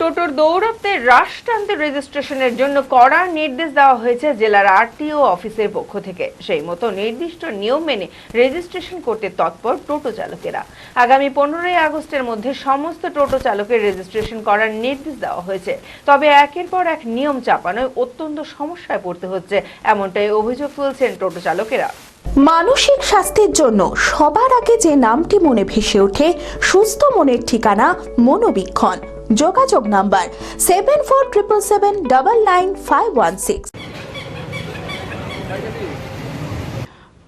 টোটোর দৌড়ত্বে হ্রাস টানতে রেজিস্ট্রেশনের জন্য কড়া নির্দেশ দেওয়া হয়েছে জেলার আরটিও অফিসের পক্ষ থেকে। সেই মতো নির্দিষ্ট নিয়ম মেনে রেজিস্ট্রেশন করতে তৎপর টোটো চালকেরা। আগামী পনেরোই আগস্টের মধ্যে সমস্ত টোটো চালকের রেজিস্ট্রেশন করার নির্দেশ দেওয়া হয়েছে। তবে একের পর এক নিয়ম চাপানোয় অত্যন্ত সমস্যায় পড়তে হচ্ছে, এমনটাই অভিযোগ তুলছেন টোটো চালকেরা। মানসিক স্বাস্থ্যের জন্য সবার আগে যে নামটি মনে ভেসে ওঠে, সুস্থ মনের ঠিকানা মনোবীক্ষণ। যোগাযোগ number seven four triple seven double nine five one six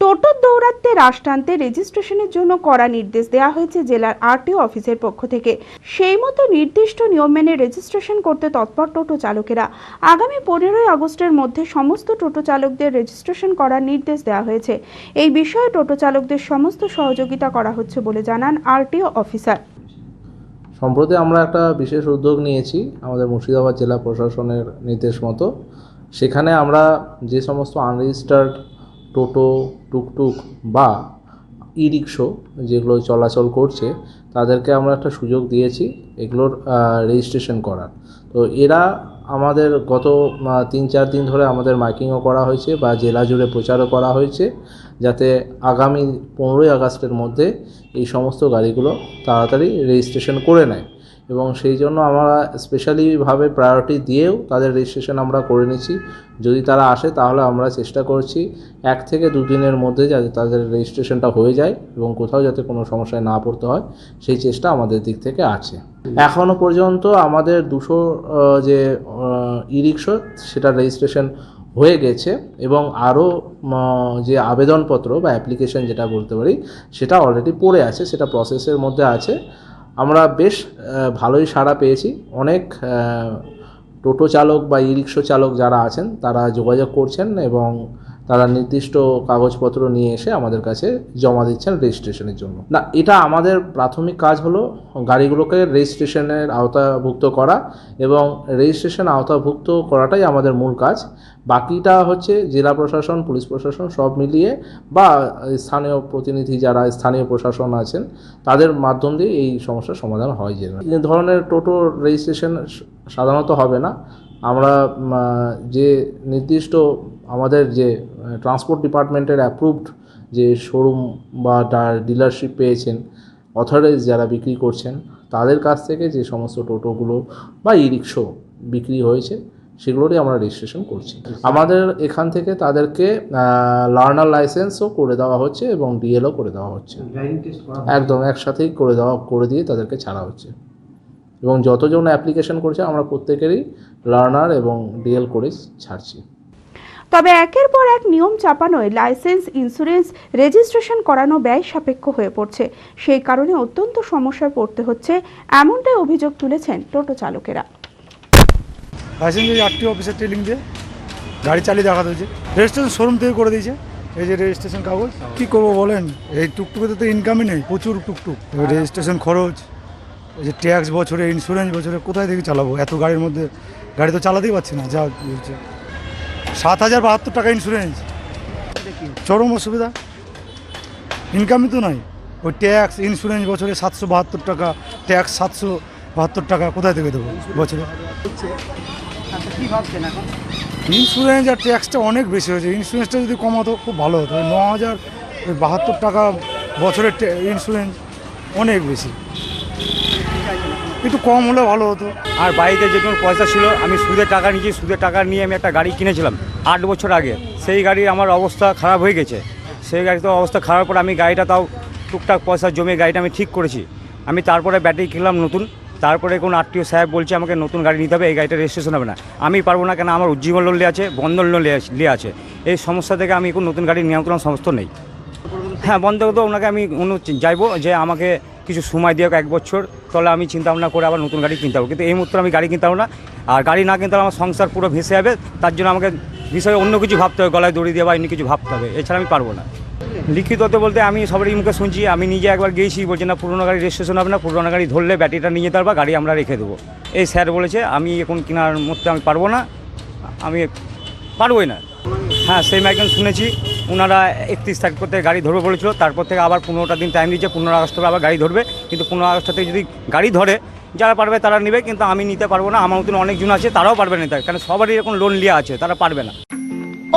টোটোর দৌরাত্মে হ্রাস টানতে রেজিস্ট্রেশনের জন্য কড়া নির্দেশ দেওয়া হয়েছে জেলার আরটিও অফিসের পক্ষ থেকে। সেই মতো নির্দিষ্ট নিয়ম মেনে রেজিস্ট্রেশন করতে তৎপর টোটো চালকেরা। আগামী পনেরোই আগস্টের মধ্যে সমস্ত টোটো চালকদের রেজিস্ট্রেশন করার নির্দেশ দেওয়া হয়েছে। এই বিষয়ে টোটো চালকদের সমস্ত সহযোগিতা করা হচ্ছে বলে জানান আরটিও অফিসার। সম্প্রতি আমরা একটা বিশেষ উদ্যোগ নিয়েছি আমাদের মুর্শিদাবাদ জেলা প্রশাসনের নির্দেশ মতো। সেখানে আমরা যে সমস্ত আনরেজিস্টার্ড টোটো, টুকটুক বা ই রিক্সো যেগুলো চলাচল করছে, তাদেরকে আমরা একটা সুযোগ দিয়েছি এগুলোর রেজিস্ট্রেশন করার। তো এরা আমাদের গত তিন, চার দিন ধরে আমাদের মাইকিংও করা হয়েছে বা জেলা জুড়ে প্রচারও করা হয়েছে যাতে আগামী পনেরোই আগস্টের মধ্যে এই সমস্ত গাড়িগুলো তাড়াতাড়ি রেজিস্ট্রেশন করে নেয়। এবং সেই জন্য আমরা স্পেশালিভাবে প্রায়োরিটি দিয়েও তাদের রেজিস্ট্রেশন আমরা করে নিচ্ছি। যদি তারা আসে তাহলে আমরা চেষ্টা করছি এক থেকে দুদিনের মধ্যে যাতে তাদের রেজিস্ট্রেশনটা হয়ে যায় এবং কোথাও যাতে কোনো সমস্যায় না পড়তে হয়, সেই চেষ্টা আমাদের দিক থেকে আছে। এখনও পর্যন্ত আমাদের দুশো যে ই রিক্সা সেটা রেজিস্ট্রেশন হয়ে গেছে এবং আরও যে আবেদনপত্র বা অ্যাপ্লিকেশন যেটা বলতে পারি, সেটা অলরেডি পড়ে আছে, সেটা প্রসেসের মধ্যে আছে। আমরা বেশ ভালোই সাড়া পেয়েছি। অনেক টোটো চালক বা ই রিক্সা চালক যারা আছেন, তারা যোগাযোগ করছেন এবং তারা নির্দিষ্ট কাগজপত্র নিয়ে এসে আমাদের কাছে জমা দিচ্ছেন রেজিস্ট্রেশনের জন্য। না, এটা আমাদের প্রাথমিক কাজ হলো গাড়িগুলোকে রেজিস্ট্রেশনের আওতাভুক্ত করা এবং রেজিস্ট্রেশন আওতাভুক্ত করাটাই আমাদের মূল কাজ। বাকিটা হচ্ছে জেলা প্রশাসন, পুলিশ প্রশাসন সব মিলিয়ে বা স্থানীয় প্রতিনিধি যারা স্থানীয় প্রশাসন আছেন, তাদের মাধ্যম দিয়ে এই সমস্যার সমাধান হয় যে ধরনের টোটো রেজিস্ট্রেশন সাধারণত হবে না। আমরা যে নির্দিষ্ট আমাদের যে ট্রান্সপোর্ট ডিপার্টমেন্টের অ্যাপ্রুভড যে শোরুম বা ডিলারশিপ পেয়েছেন অথরাইজ যারা বিক্রি করছেন তাদের কাছ থেকে যে সমস্ত টোটোগুলো বা ই রিক্সো বিক্রি হয়েছে সেগুলোরই আমরা রেজিস্ট্রেশন করছি। আমাদের এখান থেকে তাদেরকে লার্নার লাইসেন্সও করে দেওয়া হচ্ছে এবং ডিএলও করে দেওয়া হচ্ছে। একদম একসাথেই করে দেওয়া করে দিয়ে তাদেরকে ছাড়া হচ্ছে। এবং যতজন অ্যাপ্লিকেশন করছে আমরা প্রত্যেকেরই লার্নার এবং ডিএল করে ছাড়ছি। তবে একের পর এক নিয়ম চাপানোয় লাইসেন্স, ইন্স্যুরেন্স, রেজিস্ট্রেশন করানো ব্যয় সাপেক্ষ হয়ে পড়ছে। সেই কারণে অত্যন্ত সমস্যায় পড়তে হচ্ছে, এমনটাই অভিযোগ তুলেছেন টোটো চালকেরা। লাইসেন্স আরটি অফিসের ট্রেলিং দিয়ে গাড়ি চালিয়ে দেখাতে হয়েছে রেজিস্ট্রেশন শোরুম থেকে করে দিয়েছে। এই যে রেজিস্ট্রেশন কাগজ, কি করব বলেন? এই টুকটুকে তো ইনকামই নেই, প্রচুর টুকটুক। রেজিস্ট্রেশন খরচ, এই যে ট্যাক্স বছরে, ইন্স্যুরেন্স বছরে কোথায় থেকে চালাবো? এত গাড়ির মধ্যে, গাড়ি তো চালাতেই পারছি না, যা হচ্ছে। সাত হাজার বাহাত্তর টাকা ইন্স্যুরেন্স চরম অসুবিধা। ইনকামই তো নাই। ওই ট্যাক্স ইন্স্যুরেন্স বছরে সাতশো বাহাত্তর টাকা ট্যাক্স সাতশো বাহাত্তর টাকা, কোথায় থেকে দেবো বছরে? ইন্স্যুরেন্স আর ট্যাক্সটা অনেক বেশি হয়েছে। ইন্স্যুরেন্সটা যদি কমাতো, খুব ভালো হতো। ন হাজার বাহাত্তর টাকা বছরের ইন্স্যুরেন্স অনেক বেশি। একটু কম হলে ভালো হতো। আর বাড়িতে কোনো পয়সা ছিল, আমি সুদের টাকা নিয়েছি, সুদের টাকা নিয়ে আমি একটা গাড়ি কিনেছিলাম আট বছর আগে। সেই গাড়ির আমার অবস্থা খারাপ হয়ে গেছে। সেই গাড়িতে অবস্থা খারাপ পরে আমি গাড়িটা তাও টুকটাক পয়সা জমে গাড়িটা আমি ঠিক করেছি। আমি তারপরে ব্যাটারি কিনলাম নতুন। তারপরে কোন আত্মীয় সাহেব বলছে, আমাকে নতুন গাড়ি নিতে হবে, এই গাড়িটা রেজিস্ট্রেশন হবে না। আমি পারব না কেন? আমার উজ্জীবন লোন আছে বন্ধন লোন লিয়ে আছে এই সমস্যা থেকে আমি কোনো নতুন গাড়ি নেওয়ার কোনো সমস্ত নেই। হ্যাঁ বন্ধ করতে ওনাকে আমি অনু যে আমাকে কিছু সময় দিয়ে এক বছর। তাহলে আমি চিন্তা ভাবনা করে আবার নতুন গাড়ি কিনতে পারব কিন্তু এই মুহূর্তে আমি গাড়ি কিনতে পারব না। আর গাড়ি না কিনতে আমার সংসার পুরো ভেসে যাবে। তার জন্য আমাকে বিষয়ে অন্য কিছু ভাবতে হবে, গলায় দড়ি দিয়ে বা অন্য কিছু ভাবতে হবে। এছাড়া আমি পারব না। লিখিততে বলতে আমি সবারই মুখে শুনছি, আমি নিজে একবার গিয়েছি, বলছি, না, পুরোনো গাড়ি রেজিস্ট্রেশন হবে না, পুরোনো গাড়ি ধরলে ব্যাটারিটা নিয়ে যেতে পারবা, গাড়ি আমরা রেখে দেবো। এই স্যার বলেছে, আমি এখন কেনার মধ্যে আমি পারব না, আমি পারবোই না। হ্যাঁ সেম একজন শুনেছি। ওনারা একত্রিশ তারিখ করতে গাড়ি ধরবে বলেছিল। তারপর থেকে আবার পনেরোটা দিন টাইম দিচ্ছে পনেরো আগস্ট থেকে আবার গাড়ি ধরবে। কিন্তু পনেরো আগস্ট থেকে যদি গাড়ি ধরে, যারা পারবে তারা নেবে, কিন্তু আমি নিতে পারব না। আমার মতন অনেকজন আছে, তারাও পারবে না নিতে। কারণ সবারই এরকম লোন লিয়া আছে, তারা পারবে না।